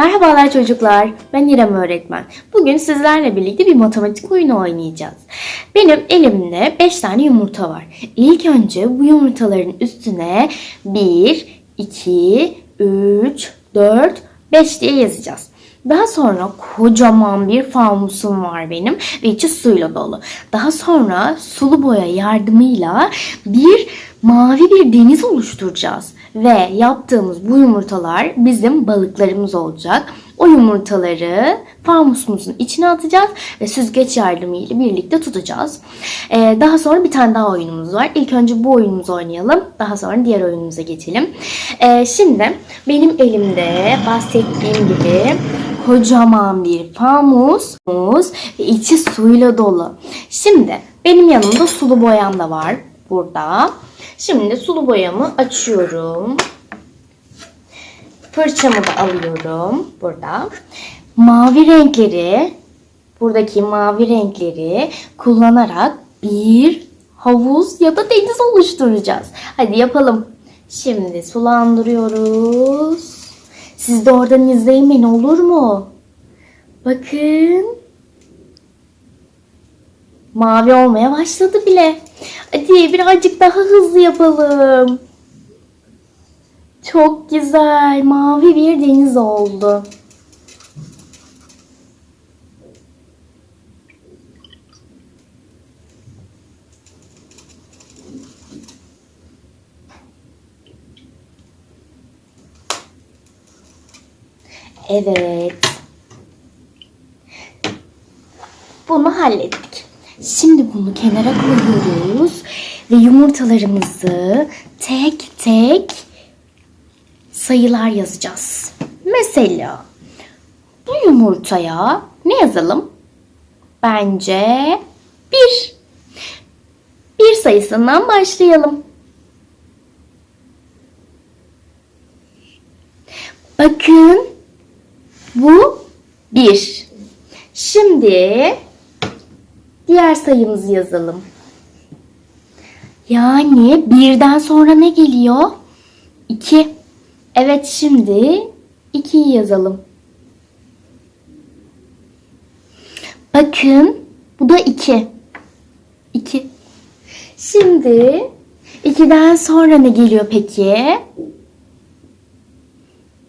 Merhabalar çocuklar, ben İrem öğretmen. Bugün sizlerle birlikte bir matematik oyunu oynayacağız. Benim elimde 5 tane yumurta var. İlk önce bu yumurtaların üstüne 1, 2, 3, 4, 5 diye yazacağız. Daha sonra kocaman bir fanusum var benim ve içi suyla dolu. Daha sonra sulu boya yardımıyla bir mavi bir deniz oluşturacağız. Ve yaptığımız bu yumurtalar bizim balıklarımız olacak. O yumurtaları fanusumuzun içine atacağız ve süzgeç yardımıyla birlikte tutacağız. Ee, daha sonra bir tane daha oyunumuz var. İlk önce bu oyunumuzu oynayalım. Daha sonra diğer oyunumuza geçelim. Ee, şimdi benim elimde bahsettiğim gibi kocaman bir fanus muz ve içi suyla dolu. Şimdi benim yanımda sulu boyam da var burada. Şimdi sulu boyamı açıyorum. Fırçamı da alıyorum burada. Mavi renkleri, buradaki mavi renkleri kullanarak bir havuz ya da deniz oluşturacağız. Hadi yapalım. Şimdi sulandırıyoruz. Siz de oradan izleyin beni olur mu? Bakın. Mavi olmaya başladı bile. Hadi birazcık daha hızlı yapalım. Çok güzel. Mavi bir deniz oldu. Evet. Bunu hallettik. Şimdi bunu kenara koyuyoruz ve yumurtalarımızı tek tek sayılar yazacağız. Mesela bu yumurtaya ne yazalım? Bence bir. Bir sayısından başlayalım. Bakın bu bir. Şimdi diğer sayımızı yazalım. Yani birden sonra ne geliyor? 2. Evet şimdi 2'yi yazalım. Bakın bu da 2. 2. Şimdi 2'den sonra ne geliyor peki?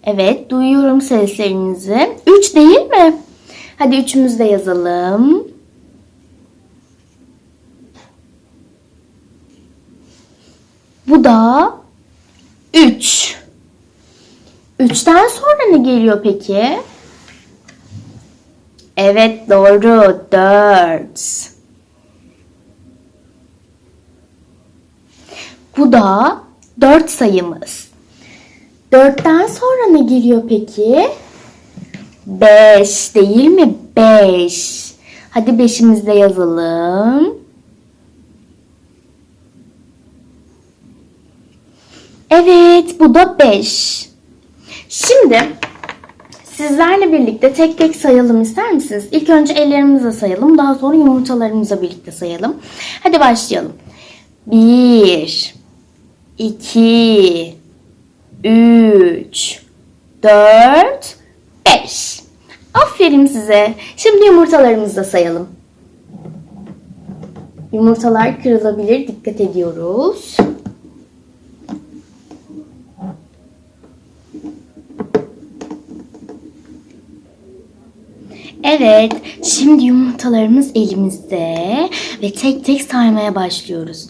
Evet duyuyorum seslerinizi. 3 değil mi? Hadi üçümüzü de yazalım. Bu da 3. 3'ten sonra ne geliyor peki? Evet doğru 4. Bu da 4 sayımız. 4'ten sonra ne geliyor peki? 5 değil mi? 5. Hadi 5'imizi de yazalım. Evet, bu da 5. Şimdi sizlerle birlikte tek tek sayalım ister misiniz? İlk önce ellerimizle sayalım, daha sonra yumurtalarımızla birlikte sayalım. Hadi başlayalım. 1 2 3 4 5 Aferin size. Şimdi yumurtalarımızı da sayalım. Yumurtalar kırılabilir. Dikkat ediyoruz. Evet, şimdi yumurtalarımız elimizde ve tek tek saymaya başlıyoruz.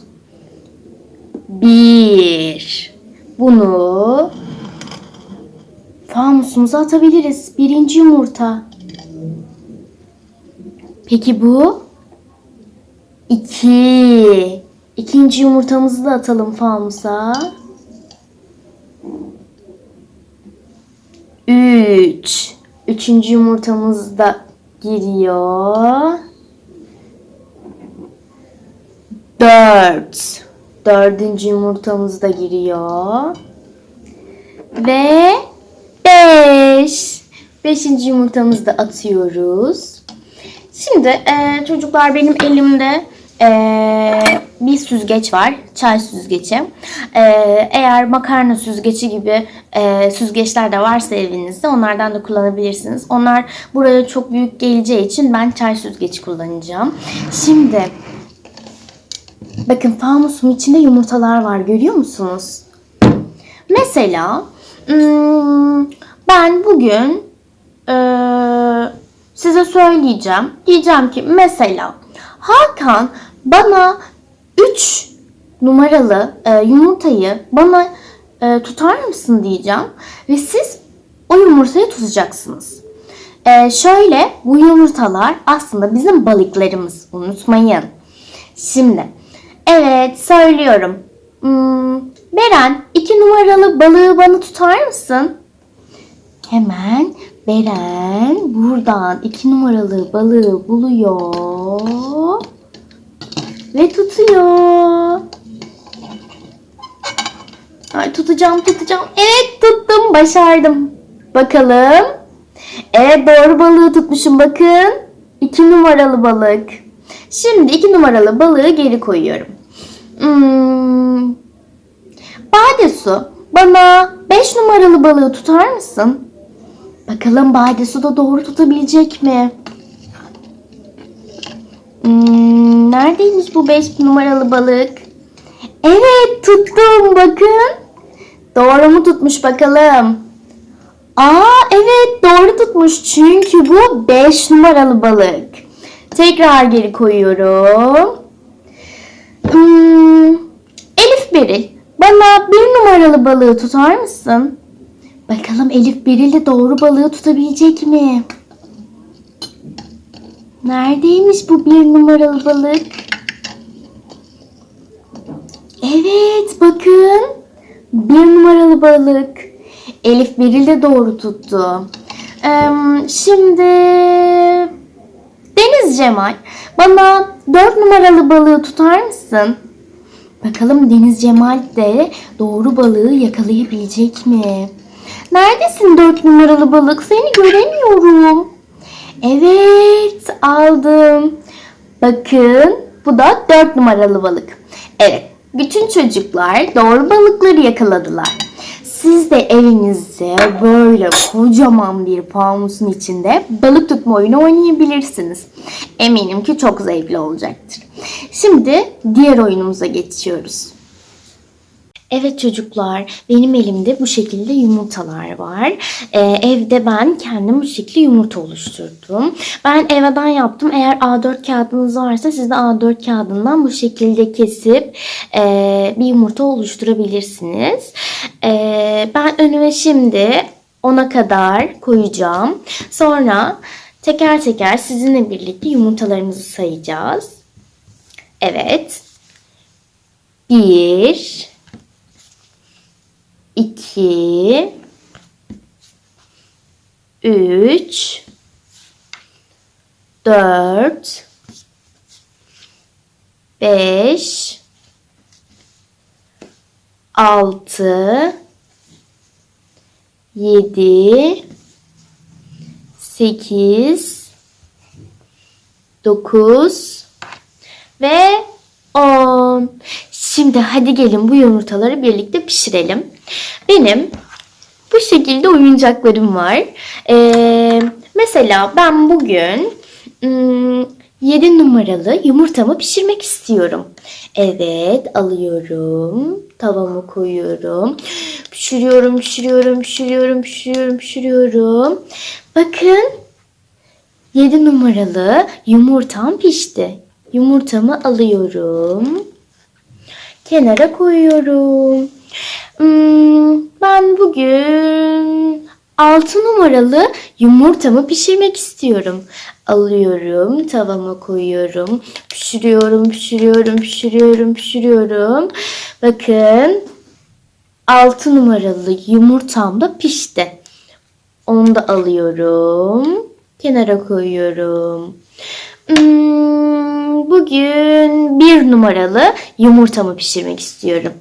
Bir. Bunu fanusumuza atabiliriz. Birinci yumurta. Peki bu? İki. İkinci yumurtamızı da atalım fanusa. Üç. Üçüncü yumurtamız da giriyor. Dört. Dördüncü yumurtamız da giriyor. Ve beş. Beşinci yumurtamızı da atıyoruz. Şimdi e, çocuklar benim elimde e, bir süzgeç var. Çay süzgeci. Ee, eğer makarna süzgeci gibi e, süzgeçler de varsa evinizde onlardan da kullanabilirsiniz. Onlar buraya çok büyük geleceği için ben çay süzgeci kullanacağım. Şimdi bakın fanusun içinde yumurtalar var görüyor musunuz? Mesela hmm, ben bugün eee, size söyleyeceğim. Diyeceğim ki mesela Hakan bana 3 numaralı e, yumurtayı bana e, tutar mısın diyeceğim. Ve siz o yumurtayı tutacaksınız. E, şöyle bu yumurtalar aslında bizim balıklarımız. Unutmayın. Şimdi evet söylüyorum. Hmm, Beren iki numaralı balığı bana tutar mısın? Hemen Beren buradan iki numaralı balığı buluyor ve tutuyor. Ay tutacağım tutacağım. Evet tuttum başardım. Bakalım. Evet doğru balığı tutmuşum bakın. İki numaralı balık. Şimdi iki numaralı balığı geri koyuyorum. Hmm. Badesu bana 5 numaralı balığı tutar mısın? Bakalım Badesu da doğru tutabilecek mi? Hmm, neredeymiş bu 5 numaralı balık? Evet tuttum bakın. Doğru mu tutmuş bakalım? Aa evet doğru tutmuş çünkü bu 5 numaralı balık. Tekrar geri koyuyorum. Hmm, Elif Beril bana bir numaralı balığı tutar mısın? Bakalım Elif Beril de doğru balığı tutabilecek mi? Neredeymiş bu bir numaralı balık? Evet bakın. Bir numaralı balık. Elif Beril de doğru tuttu. Ee, şimdi Deniz Cemal bana dört numaralı balığı tutar mısın? Bakalım Deniz Cemal de doğru balığı yakalayabilecek mi? Neredesin dört numaralı balık? Seni göremiyorum. Evet aldım. Bakın bu da dört numaralı balık. Evet bütün çocuklar doğru balıkları yakaladılar. Siz de evinizde böyle kocaman bir fanusun içinde balık tutma oyunu oynayabilirsiniz. Eminim ki çok zevkli olacaktır. Şimdi diğer oyunumuza geçiyoruz. Evet çocuklar, benim elimde bu şekilde yumurtalar var. Ee, evde ben kendim bu şekilde yumurta oluşturdum. Ben evden yaptım. Eğer A4 kağıdınız varsa siz de A4 kağıdından bu şekilde kesip e, bir yumurta oluşturabilirsiniz. Ee, ben önüme şimdi ona kadar koyacağım. Sonra teker teker sizinle birlikte yumurtalarımızı sayacağız. Evet. Bir, 2 3 4 5 6 7 8 9 ve 10. Şimdi hadi gelin bu yumurtaları birlikte pişirelim. Benim bu şekilde oyuncaklarım var. Ee, mesela ben bugün hmm, 7 numaralı yumurtamı pişirmek istiyorum. Evet alıyorum. Tavamı koyuyorum. Pişiriyorum, pişiriyorum, pişiriyorum, pişiriyorum, pişiriyorum. Bakın 7 numaralı yumurtam pişti. Yumurtamı alıyorum. Kenara koyuyorum. Hmm, ben bugün 6 numaralı yumurtamı pişirmek istiyorum. Alıyorum, tavama koyuyorum. Pişiriyorum, pişiriyorum, pişiriyorum, pişiriyorum. Bakın 6 numaralı yumurtam da pişti. Onu da alıyorum. Kenara koyuyorum. Hmm, bugün bir numaralı yumurtamı pişirmek istiyorum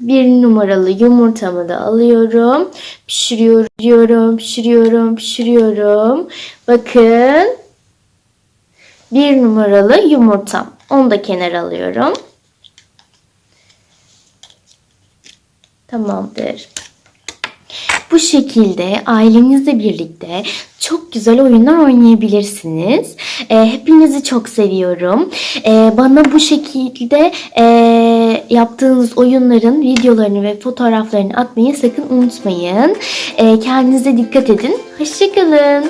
bir numaralı yumurtamı da alıyorum. Pişiriyorum, pişiriyorum, pişiriyorum, pişiriyorum. Bakın. Bir numaralı yumurtam. Onu da kenara alıyorum. Tamamdır. Bu şekilde ailenizle birlikte çok güzel oyunlar oynayabilirsiniz. Ee, hepinizi çok seviyorum. Ee, bana bu şekilde e, yaptığınız oyunların videolarını ve fotoğraflarını atmayı sakın unutmayın. Ee, kendinize dikkat edin. Hoşçakalın.